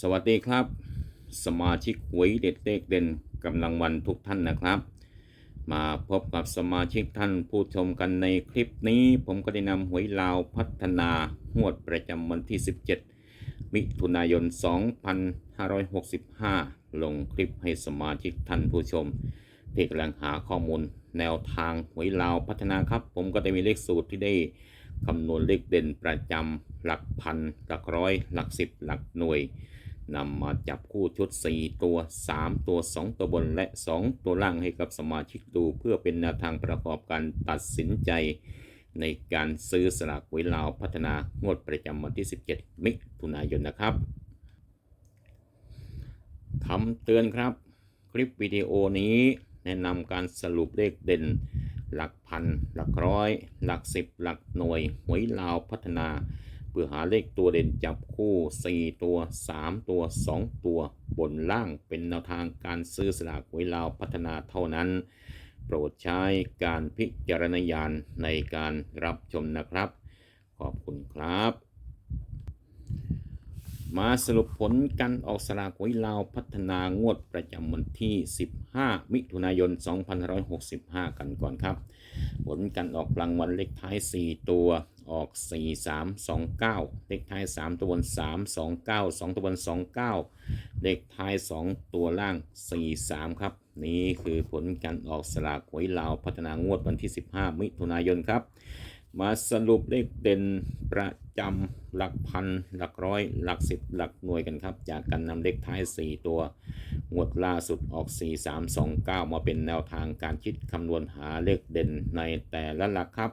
สวัสดีครับ สมาชิกหวยเด็ดเลขเด่นกำลังวันทุกท่านนะครับ มาพบกับสมาชิกท่านผู้ชมกันในคลิปนี้ ผมก็ได้นำหวยลาวพัฒนางวดประจำวันที่ 17 มิถุนายน 2565 ลงคลิปให้สมาชิกท่านผู้ชมที่กำลังหาข้อมูลแนวทางหวยลาวพัฒนาครับ ผมก็ได้มีเลขสูตรที่ได้คำนวณเลขเด่นประจำหลักพันหลักร้อย หลักสิบหลักหน่วย นำมาจับคู่ชุด 4 ตัว 3 ตัว 2 ตัวบนและ 2 ตัวล่างให้กับสมาชิกดู เพื่อเป็นแนวทางประกอบการตัดสินใจ ในการซื้อสลากหวยลาวพัฒนางวดประจำวันที่ 17 มิถุนายนนะครับคำเตือนครับ คลิปวิดีโอนี้แนะนำการสรุปเลขเด่น หลักพัน หลักร้อย หลักสิบหลักหน่วยหวยลาวพัฒนา พื่อหาเลขตัวเด่นจับคู่ 4 ตัว 3 ตัว 2 ตัว บนล่างเป็นแนวทางการซื้อสลากหวยลาวพัฒนาเท่านั้น โปรดใช้การพิจารณญาณในการรับชมนะครับ ขอบคุณครับ มาสรุปผลการออกสลากหวยลาวพัฒนางวดประจำวันที่ 15 มิถุนายน 2565 กันก่อนครับ ผลการออกรางวัลเลขท้าย 4 ตัว ออก 4 3 2 9 เลขท้าย 3 ตัวบน 3 2 9 2 ตัวบน 2 9 เลขท้าย 2 ตัวล่าง 4 3 ครับ นี่คือผลการออกสลากหวยลาวพัฒนางวดวันที่ 15 มิถุนายนครับ มาสรุปเลขเด่นประจำหลักพัน หลักร้อย หลักสิบหลักหน่วยกันครับ จากการนำเลขท้าย 4 ตัวงวดล่าสุดออก 4 3 2 9 มาเป็นแนวทางการคิดคำนวณหาเลขเด่นในแต่ละหลักครับ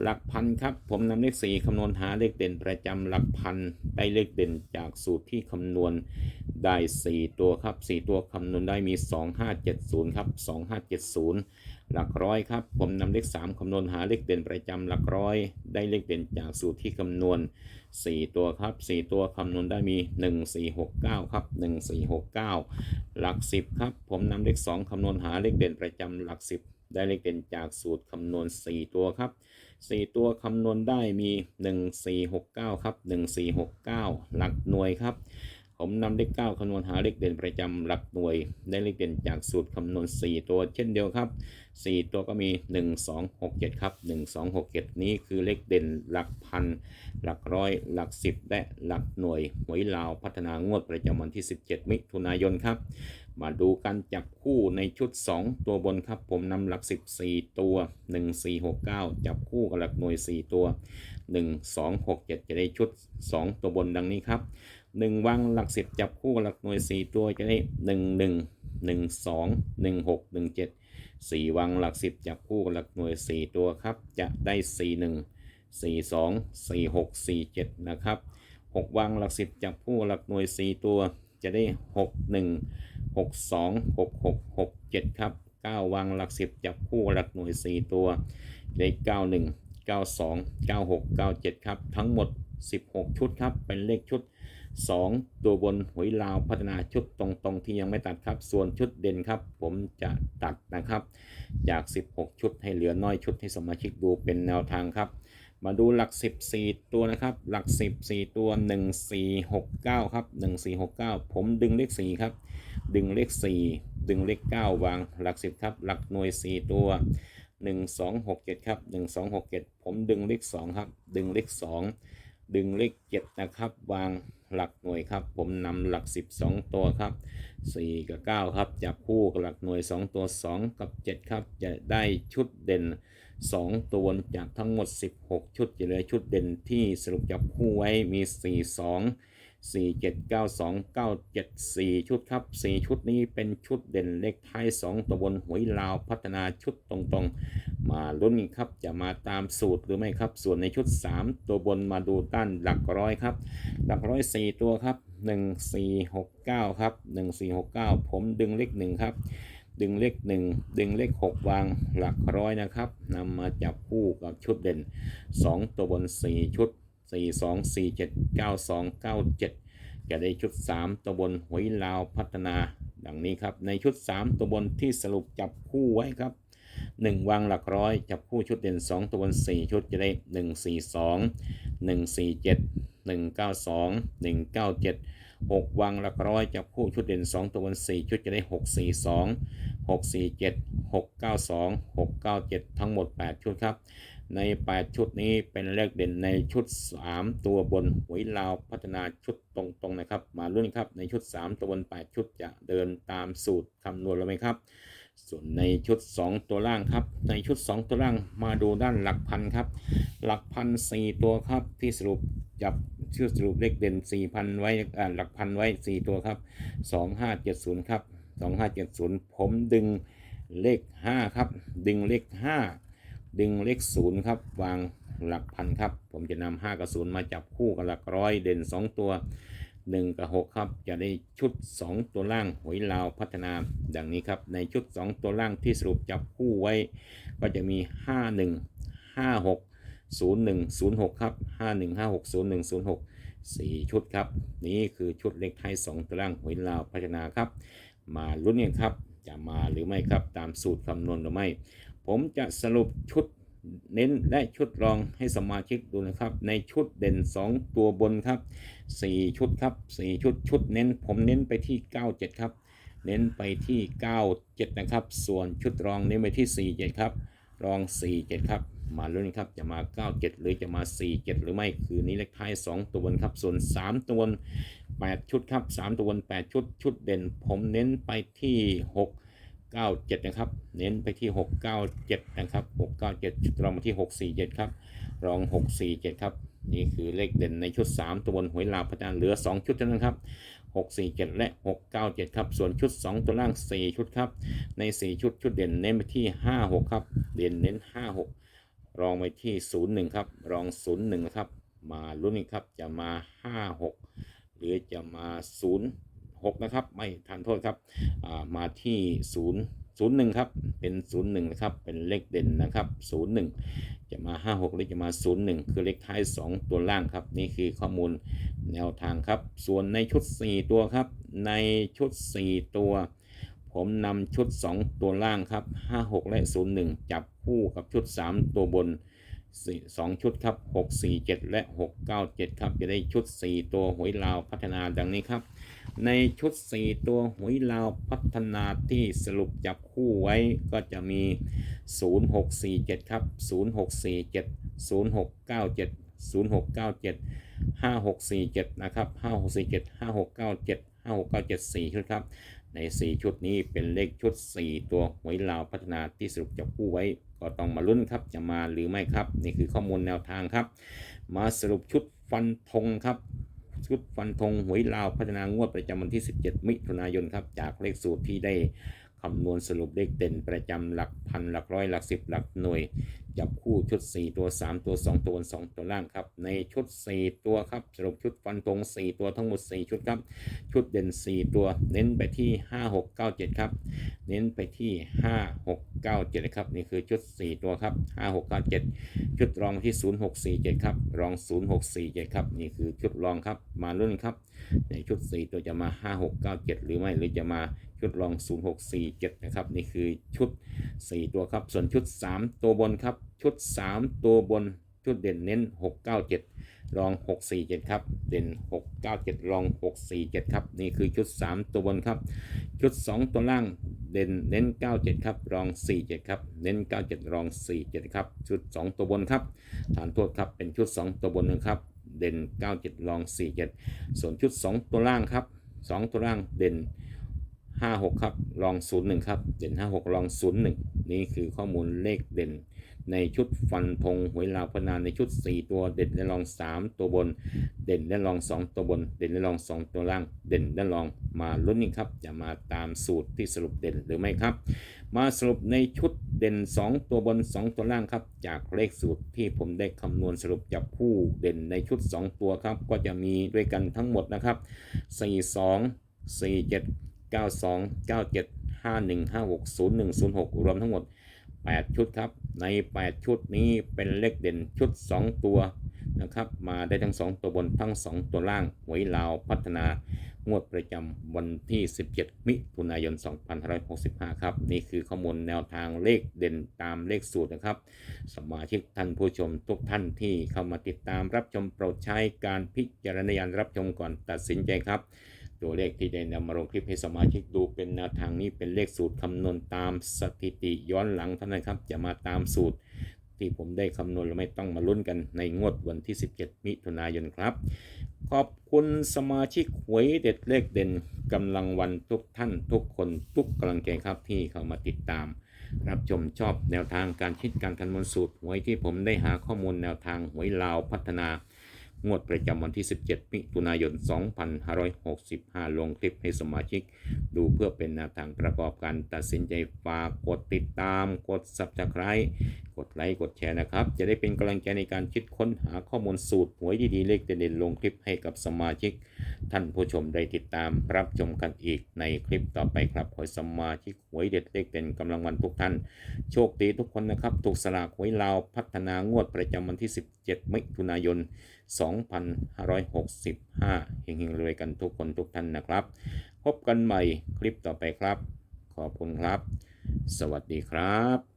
หลักพันครับ ผมนำเลข4คำนวณหาเลขเด่นประจำหลักพันได้เลขเด่นจากสูตรที่คำนวณได้ 4 ตัวครับ 4 ตัวคำนวณได้มี 2570 ครับ 2570 หลักร้อยครับ ผมนำเลข 3คำนวณหาเลขเด่นประจำหลักร้อย ได้เลขเด่นจากสูตรที่คำนวณ 4 ตัวครับ 4 ตัวคำนวณได้มี 1469 ครับ 1469 หลัก 10 ครับ ผมนำเลข 2คำนวณหาเลขเด่นประจำหลัก 10 ได้เลขเด่นจากสูตรคำนวณ 4 ตัวครับ 4 ตัวคำนวณได้มี 1469 ครับ 1469 หลักหน่วยครับ ผมนำเลข9คำนวณหาเลขเด่นประจำหลักหน่วย ได้เลขเด่นจากสูตรคำนวณ 4 ตัวเช่นเดียวครับ 4 ตัวก็มี 1267 ครับ 1267 นี้คือเลขเด่นหลักพัน หลักร้อย หลักสิบและหลักหน่วยหวยลาวพัฒนางวดประจำวันที่ 17 มิถุนายนครับ มาดูการจับคู่ในชุด 2 ตัวบนครับ ผมนำหลัก 14 ตัว 1469 จับคู่กับหลักหน่วย 4 ตัว 1267 จะได้ชุด 2 ตัวบนดังนี้ครับ 1 วางหลัก 10 จับคู่กับหลักหน่วย 4 ตัวจะได้ 11 12 16 17 4 วางหลัก 10 จับคู่กับหลักหน่วย 4 ตัวครับ จะได้ 41 42 46 47 นะครับ 6 วางหลัก 10 จับคู่กับหลักหน่วย 4 ตัวจะได้ 61 62 66 67 ครับ 9 วางหลัก 10 จับคู่หลักหน่วย 4 ตัวได้91 92 96 97 ครับ ทั้งหมด 16 ชุดครับ เป็นเลขชุด 2 ตัวบนหวยลาวพัฒนาชุดตรงๆ ที่ยังไม่ตัดครับ ส่วนชุดเด่นครับ ผมจะตัดนะครับ จาก 16 ชุดให้เหลือน้อยชุดให้สมาชิกดูเป็นแนวทางครับ มาดูหลัก14ตัวนะครับ หลัก14ตัว 1469 ครับ 1469 ผมดึงเลข 4 ครับ ดึงเลข 4 ดึงเลข 9 วางหลัก 10 ครับ หลักหน่วย 4 ตัว 1267 ครับ 1267 ผมดึงเลข 2 ครับ ดึงเลข 2 ดึงเลข 7 นะครับ วางหลักหน่วยครับ ผมนำหลัก 12 ตัวครับ 4 กับ 9 ครับ จับคู่กับหลักหน่วย 2 ตัว 2 กับ 7 ครับ จะได้ชุดเด่น 2 ตัวจากทั้งหมด 16 ชุดจะเหลือชุดเด่นที่สรุปจับคู่ไว้มี 4 2 4 7 9 2 9 7 4 ชุดครับ 4 ชุดนี้เป็นชุดเด่นเลขท้าย 2 ตัวบนหวยลาวพัฒนาชุดตรงๆ มาลุ้นกันครับจะมาตามสูตรหรือไม่ครับ ส่วนในชุด 3 ตัวบนมาดูด้านหลักร้อยครับ หลักร้อย 4 ตัวครับ 1469 ครับ 1469 ผมดึงเลข1ครับ ดึงเลข1ดึงเลข6วางหลักร้อยนะครับนำมาจับคู่กับชุดเด่น 2 ตัวบน 4 ชุด 4 2 4 7 9 2 9 7 จะได้ชุด 3 ตัวบนหวยลาวพัฒนา ดังนี้ครับ ในชุด 3 ตัวบนที่สรุปจับคู่ไว้ครับ 1 วางหลักร้อย จับคู่ชุดเด่น 2 ตัวบน 4 ชุดจะได้ 1 4 2 1 4 7 1 9 2 1 9 7 6 วังหลักร้อยจับคู่ชุดเด่น 2 ตัวบน 4 ชุดจะได้ 6 4 2 6 4 7 6 9 2 6 9 7 ทั้งหมด 8 ชุดครับ ใน 8 ชุดนี้เป็นเลขเด่นในชุด 3 ตัวบนหวยลาวพัฒนาชุดตรงๆนะครับ มาลุ้นครับในชุด 3 ตัวบน 8 ชุดจะเดินตามสูตรคำนวณแล้วไหมครับ ส่วนในชุด 2 ตัวล่างครับ ในชุด 2 ตัวล่างมาดูด้านหลักพันครับ หลักพันสี่ตัวครับ ที่สรุปจับชื่อสรุปเลขเด่น 4,000 ไว้หลักพันไว้ 4 ตัวครับ 2570 ครับ 2570 ผมดึงเลข 5 ครับ ดึงเลข 5 ดึงเลข 0 ครับ วางหลักพันครับ ผมจะนำ5กับ0มาจับคู่กับหลักร้อยเด่น 2 ตัว 1 กับ 6 ครับ จะได้ชุด 2 ตัวล่างหวยลาวพัฒนา ดังนี้ครับ ในชุด 2 ตัวล่างที่สรุปจับคู่ไว้ ก็จะมี 51 56 01 06 ครับ 51 56 01 06 4 ชุดครับ นี่คือชุดเลขไทย 2 ตัวล่างหวยลาวพัฒนาครับ มาลุ้นกันครับ จะมาหรือไม่ครับตามสูตรคำนวณหรือไม่ ผมจะสรุปชุด เน้นและชุดรองให้สมาชิกดูนะครับ ในชุดเด่น 2 ตัวบนครับ 4 ชุดครับ 4 ชุดชุดเน้น ผมเน้นไปที่ 97 ครับ เน้นไปที่ 97 นะครับ ส่วนชุดรองเน้นไปที่ 47 ครับ รอง 47 ครับ มาลุ้นครับ จะมา 97 หรือจะมา 47 หรือไม่ คือนี้เลขท้าย 2 ตัวบนครับ ส่วน 3 ตัวบน8ชุดครับ 3 ตัวบน8ชุด ชุดเด่น ผมเน้นไปที่ 6 97 นะครับ เน้นไปที่ 697 นะครับ 697ชุดรองมาที่ 647 ครับ รอง 647 ครับ นี่คือเลขเด่นในชุด 3 ตัวบนหวยลาวพัฒนาเหลือ 2 ชุดเท่านั้นครับ 647 และ 697 ครับ ส่วนชุด 2 ตัวล่าง 4 ชุดครับ ใน 4 ชุด ชุดเด่นเน้นไปที่ 56 ครับ เด่นเน้น 56 รองไปที่ 01 ครับ รอง 01 นะครับ มาลุ้นกันครับ จะมา 56 หรือจะมา 6นะครับ ไม่ทันโทษครับมาที่ 0 01 ครับ เป็น 01 นะครับ เป็นเลขเด่นนะครับ 01 จะมา 56 หรือจะมา 01 คือเลขท้าย 2 ตัวล่างครับ นี่คือข้อมูลแนวทางครับ ส่วนในชุด 4 ตัวครับ ในชุด 4 ตัว ผมนำชุด 2 ตัวล่างครับ 56 และ 01 จับคู่กับชุด 3 ตัวบน 2 ชุดครับ 647 และ 697 ครับ จะได้ชุด 4 ตัวหวยลาวพัฒนาดังนี้ครับ ในชุด 4 ตัวหวยลาวพัฒนาที่สรุปจับคู่ไว้ก็จะมี 0647 ครับ 0647 0697 0697 5647 นะครับ 5647 5697 5697 4ชุดครับ ใน 4 ชุดนี้เป็นเลขชุด 4 ตัวหวยลาวพัฒนาที่สรุปจับคู่ไว้ก็ต้องมาลุ้นครับจะมาหรือไม่ครับ นี่คือข้อมูลแนวทางครับ มาสรุปชุดฟันธงครับ ชุดฟันธงหวยลาวพัฒนางวดประจำวันที่ 17 มิถุนายนครับ จากเลขสูตรที่ได้ คำนวณสรุปเลขเด่นประจำหลักพันหลักร้อยหลักสิบหลักหน่วย จับคู่ชุด 4 ตัว 3 ตัว 2 ตัวบน2ตัวล่างครับ ในชุด 4 ตัวครับ สรุปชุดฟันธง4 ตัวทั้งหมด 4 ชุดครับ ชุดเด่น 4 ตัว เน้นไปที่ 5 6 9 7 ครับ เน้นไปที่ 5 6 9 7นะครับ นี่คือชุด 4 ตัวครับ 5 6 9 7 ชุดรองที่ 0 6 4 7 ครับ รอง 0 6 4 7 ครับ นี่คือชุดรองครับ มาลุ้นครับ ในชุด 4 ตัวจะมา 5 6 9 7 หรือไม่ หรือจะมา ชุดรอง 0 6 4 7 นะครับ นี่คือชุด 4 ตัวครับ ส่วนชุด 3 ตัวบนครับ ชุด 3 ตัวบน ชุดเด่นเน้น 6 9 7 รอง 6 4 7 ครับ เด่น 6 9 7 รอง 6 4 7 ครับ นี่คือชุด 3 ตัวบนครับ ชุด 2 ตัวล่างเด่นเน้น 97 ครับ รอง 47 ครับ เน้น 97 รอง 47 ครับ ชุด 2 ตัวบนครับฐานโทษครับ เป็นชุด 2 ตัวบนนะครับ เด่น 97 รอง 47 ส่วนชุด 2 ตัวล่างครับ 2 ตัวล่างเด่น 56 ครับรอง 01 ครับ เด่น 56รอง 01 นี่คือข้อมูลเลขเด่น ในชุดฟันธงหวยลาวพนานในชุด 4 ตัวเด่นและรอง 3 ตัวบน เด่นและรอง 2 ตัวบน เด่นและรอง 2 ตัวล่าง เด่นและรองมาลุ้นนี่ครับจะมาตามสูตรที่สรุปเด่นหรือไม่ครับ มาสรุปในชุดเด่น 2 ตัวบน 2 ตัวล่างครับ จากเลขสูตรที่ผมได้คำนวณสรุปจับคู่เด่นในชุด 2 ตัวครับก็จะมีด้วยกันทั้งหมดนะครับ 42 47 92 97 51 56 01 06 รวมทั้งหมด 8 ชุดครับ ใน 8 ชุดนี้เป็นเลขเด่นชุด 2 ตัวนะครับ มาได้ทั้ง 2 ตัวบนทั้ง 2 ตัวล่างหวยลาวพัฒนางวดประจำวันที่ 17 มิถุนายน 2565 ครับ นี่คือข้อมูลแนวทางเลขเด่นตามเลขสูตรนะครับ สมาชิกท่านผู้ชมทุกท่านที่เข้ามาติดตามรับชมโปรดใช้การพิจารณาญาณรับชมก่อนตัดสินใจครับ ตัวเลขที่ได้นำมาลงคลิปให้สมาชิกดูเป็นแนวทางนี้เป็นเลขสูตรคำนวณตามสถิติย้อนหลังเท่านั้นครับจะมาตามสูตร ที่ผมได้คำนวณแล้วไม่ต้องมาลุ้นกันในงวดวันที่ 17 มิถุนายนครับ ขอบคุณสมาชิกหวยเด็ดเลขเด่นกำลังวันทุกท่านทุกคนทุกกำลังใจครับที่เข้ามาติดตาม รับชมชอบแนวทางการคิดการคำนวณสูตรหวยที่ผมได้หาข้อมูลแนวทางหวยลาวพัฒนา งวดประจำวันที่ 17 มิถุนายน 2565 ลงคลิปให้สมาชิก ดูเพื่อเป็นแนวทางประกอบการตัดสินใจฝากกดติดตามกด subscribe กดไลค์กดแชร์นะครับ จะได้เป็นกำลังใจในการคิดค้นหาข้อมูลสูตรหวยดีๆเลขเด่นๆลงคลิปให้กับสมาชิก ท่านผู้ชมได้ติดตามรับชมกันอีกในคลิปต่อไปครับขอสมาชิกหวยเด็ดเลขเด่นกำลังวันทุกท่าน โชคดีทุกคนนะครับ ถูกสลากหวยลาวพัฒนางวดประจำวันที่ 17 มิถุนายน 2565เฮงๆรวยกันทุกคนทุกท่านนะครับ พบกันใหม่คลิปต่อไปครับ ขอบคุณครับ สวัสดีครับ